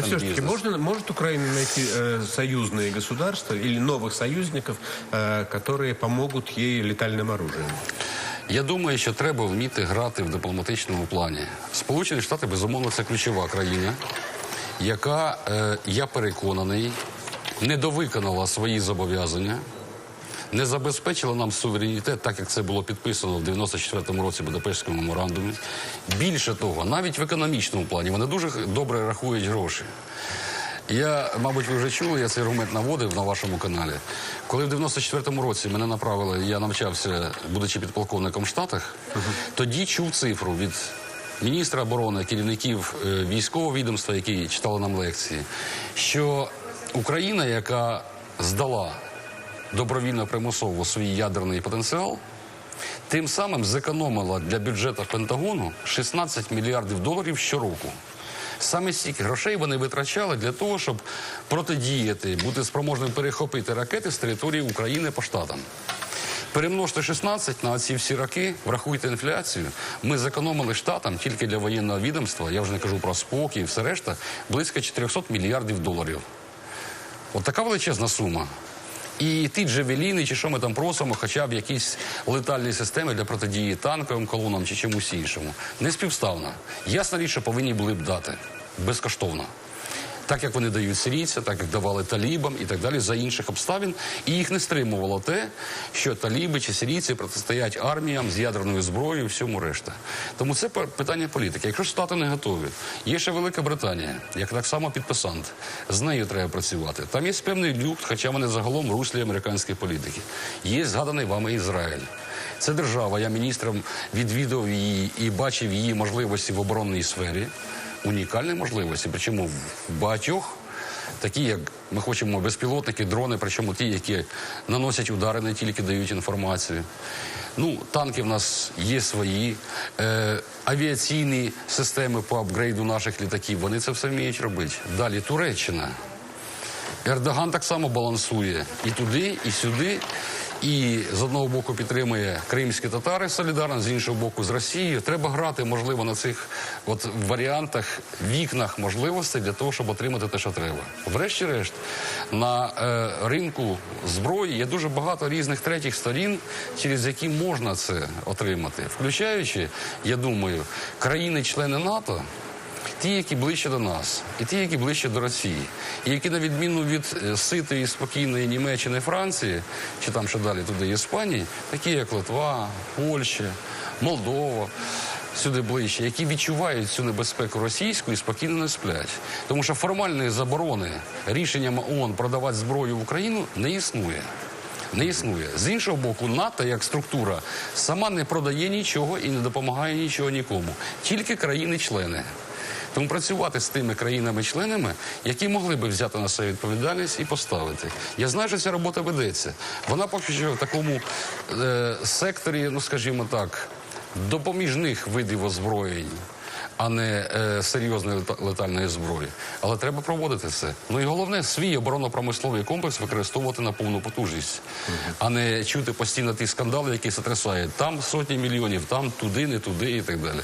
Да все-таки бизнес. можно, может Украина найти э, союзные государства или новых союзников, э, которые помогут ей летальным оружием? Я думаю, що треба вміти грати в дипломатичному плані. Сполучені Штати, безумовно, це ключова країна, яка, е, я переконаний, не довиконала свої зобов'язання, не забезпечила нам суверенітет, так як це було підписано в 94-му році Будапештському меморандумі. Більше того, навіть в економічному плані вони дуже добре рахують гроші. Я, мабуть, ви вже чули, я цей аргумент наводив на вашому каналі. Коли в 94-му році мене направили, я навчався, будучи підполковником в Штатах, тоді чув цифру від міністра оборони, керівників е, військового відомства, які читали нам лекції, що Україна, яка здала добровільно примусово свій ядерний потенціал, тим самим зекономила для бюджету Пентагону 16 мільярдів доларів щороку. Саме стільки грошей вони витрачали для того, щоб протидіяти, бути спроможним перехопити ракети з території України по штатам. Перемножте 16 на ці всі роки, врахуйте інфляцію. Ми зекономили штатам тільки для воєнного відомства, я вже не кажу про спокій і все решта, близько 400 мільярдів доларів. От така величезна сума. І ті джевеліни, чи що ми там просимо, хоча б якісь летальні системи для протидії танковим колонам чи чомусь іншому. Не співставна. Ясна річ, що повинні були б дати безкоштовно. Так як вони дають сирійцям, так як давали талібам і так далі за інших обставин, і їх не стримувало те, що таліби чи сирійці протистоять арміям з ядерною зброєю і всьому решта. Тому це питання політики. Якщо штати не готові, є ще Велика Британія, як так само підписант. З нею треба працювати. Там є певний люфт, хоча вони загалом руслі американської політики. Є згаданий вами Ізраїль. Це держава. Я міністром відвідав її і бачив її можливості в оборонній сфері унікальні можливості, причому в багатьох. Такі, як ми хочемо безпілотники, дрони, причому ті, які наносять удари, не тільки дають інформацію. Ну, танки в нас є свої, е, авіаційні системи по апгрейду наших літаків. Вони це все вміють робити. Далі Туреччина. Ердоган так само балансує і туди, і сюди. І з одного боку підтримує кримські татари солідарно, з іншого боку з Росією. Треба грати, можливо, на цих от варіантах, вікнах можливостей для того, щоб отримати те, що треба. Врешті-решт, на е, ринку зброї є дуже багато різних третіх сторін, через які можна це отримати, включаючи, я думаю, країни-члени НАТО. Ті, які ближче до нас, і ті, які ближче до Росії, і які, на відміну від е, ситої, спокійної Німеччини, Франції, чи там що далі туди Іспанії, такі як Литва, Польща, Молдова, сюди ближче, які відчувають цю небезпеку російську і спокійно не сплять. Тому що формальної заборони рішенням ООН продавати зброю в Україну не існує. Не існує. З іншого боку, НАТО як структура сама не продає нічого і не допомагає нічого нікому. Тільки країни-члени. Тому працювати з тими країнами-членами, які могли би взяти на себе відповідальність і поставити. Я знаю, що ця робота ведеться. Вона поки що в такому е, секторі, ну скажімо так, допоміжних видів озброєнь, а не е, серйозної летальної зброї. Але треба проводити це. Ну і головне, свій оборонно-промисловий комплекс використовувати на повну потужність, а не чути постійно ті скандали, які сотрясають там сотні мільйонів, там туди, не туди і так далі.